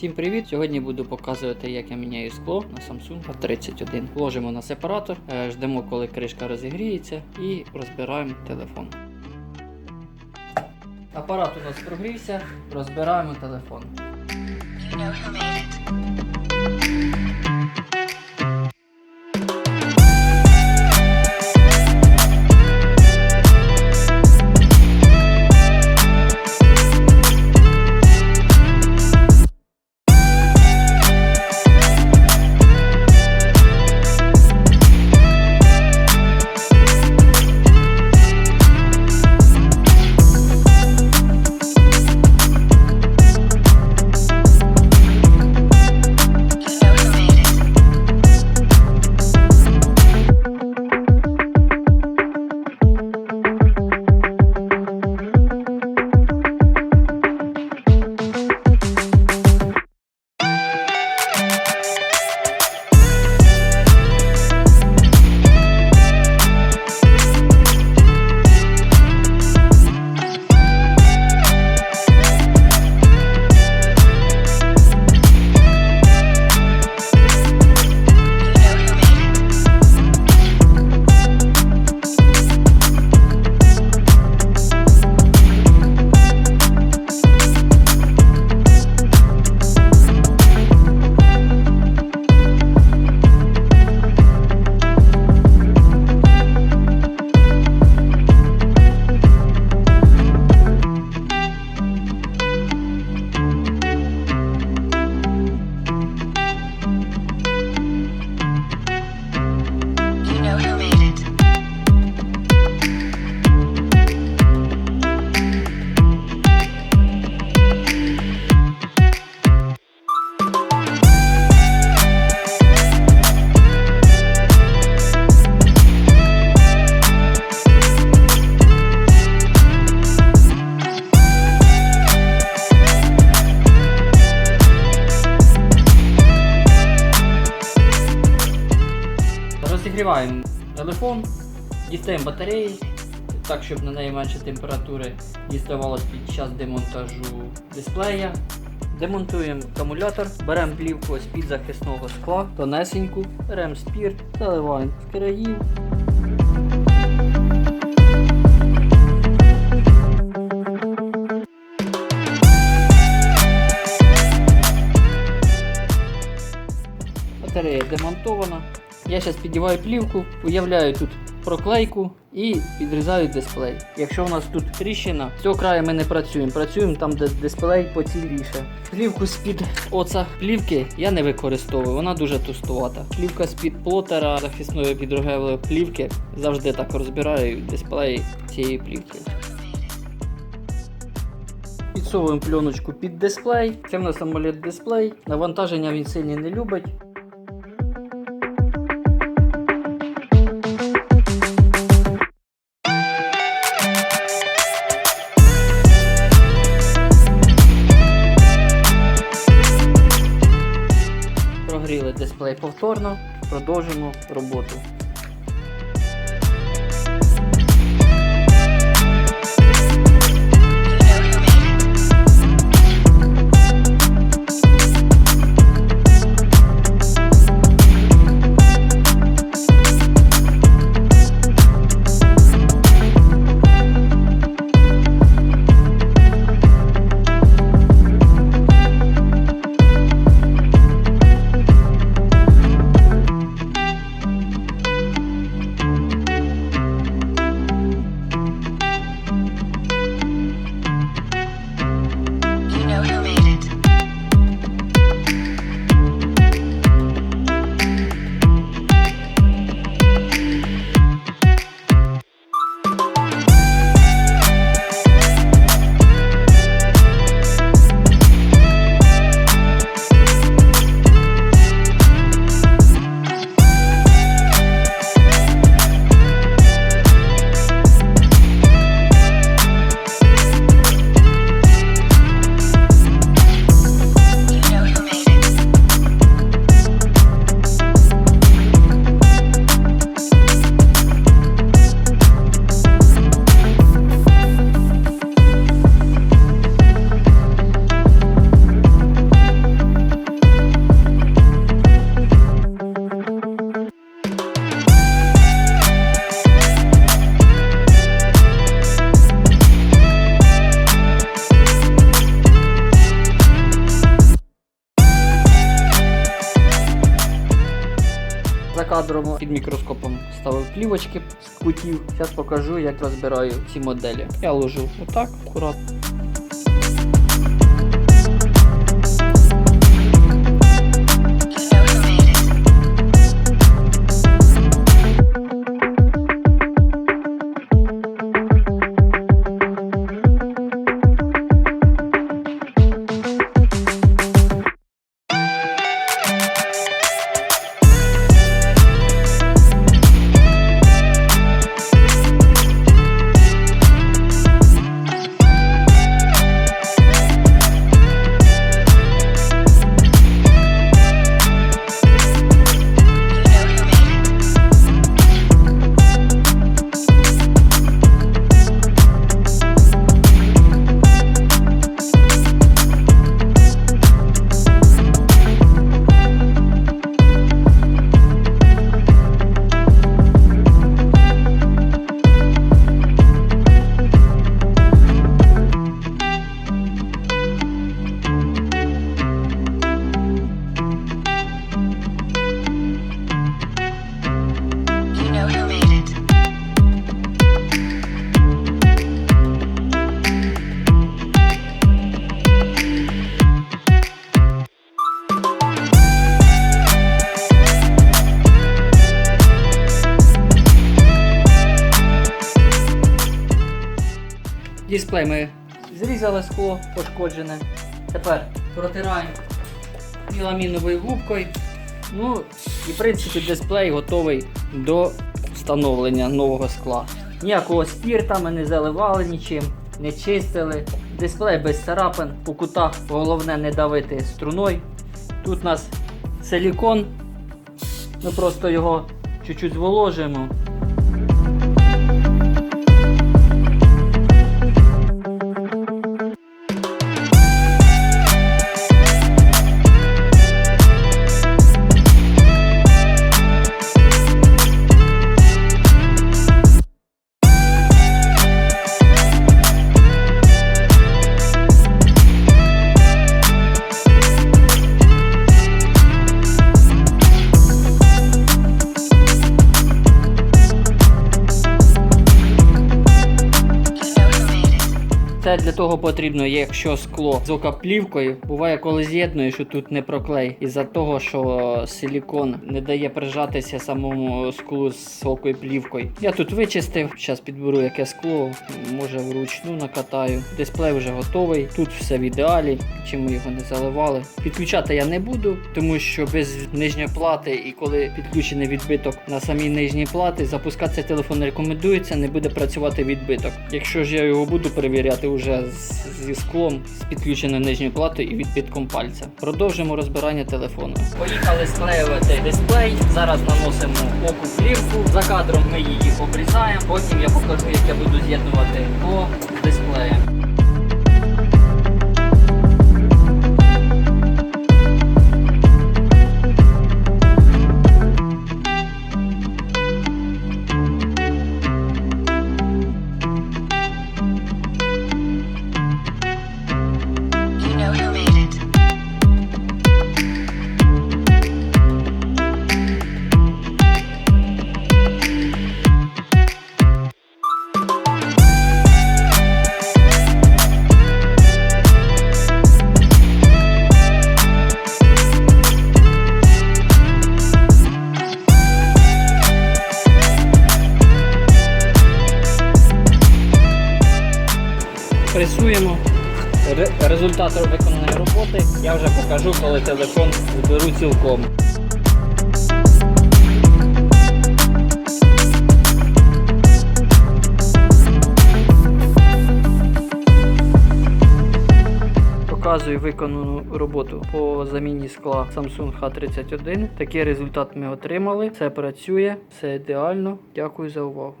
Всім привіт! Сьогодні буду показувати, як я міняю скло на Samsung A31. Ложимо на сепаратор, е, ждемо, коли кришка розігріється, і розбираємо телефон. Апарат у нас прогрівся, розбираємо телефон. You know телефон, дістаємо батареї, так, щоб на неї менше температури діставалось під час демонтажу дисплея. Демонтуємо акумулятор, беремо плівку з-під захисного скла, тонесеньку, беремо спірт, заливаємо з країв. Батарея демонтована. Я зараз підіваю плівку, уявляю тут проклейку і підрізаю дисплей. Якщо у нас тут тріщина, цього краю ми не працюємо. Працюємо там, де дисплей поціліше. Плівку з-під оца плівки я не використовую, вона дуже товстувата. Плівка з-під плотера захисної підрогевої плівки завжди так розбираю дисплей цієї плівки. Підсовуємо пленочку під дисплей. Це в нас AMOLED дисплей. Навантаження він сильно не любить. Дисплей повторно, продовжимо роботу. Кадром під мікроскопом ставив плівочки з кутів. Зараз покажу, як розбираю ці моделі. Я ложу отак, акуратно. Дисплей ми зрізали скло пошкоджене. Тепер протираємо міламіновою губкою. Ну і в принципі дисплей готовий до встановлення нового скла. Ніякого спірта ми не заливали нічим, не чистили. Дисплей без царапин, по кутах головне не давити струною. Тут у нас силікон. Ми просто його чуть-чуть зволожуємо. Того потрібно, якщо скло з окаплівкою, буває, коли з'єднуєш, що тут не проклей. Із-за того, що силікон не дає прижатися самому склу з окою плівкою. Я тут вичистив, зараз підберу яке скло, може вручну накатаю. Дисплей вже готовий. Тут все в ідеалі, чим ми його не заливали. Підключати я не буду, тому що без нижньої плати і коли підключений відбиток на самій нижній платі, запускати телефон рекомендується, не буде працювати відбиток. Якщо ж я його буду перевіряти вже зі склом, з підключеною нижньою платою і відбитком пальця. Продовжимо розбирання телефону. Поїхали склеювати дисплей. Зараз наносимо оку плівку. За кадром ми її обрізаємо. Потім я покажу, як я буду з'єднувати по дисплею. Пресуємо. Результат виконаної роботи я вже покажу, коли телефон зберу цілком. Показую виконану роботу по заміні скла Samsung H31. Такий результат ми отримали. Все працює, все ідеально. Дякую за увагу.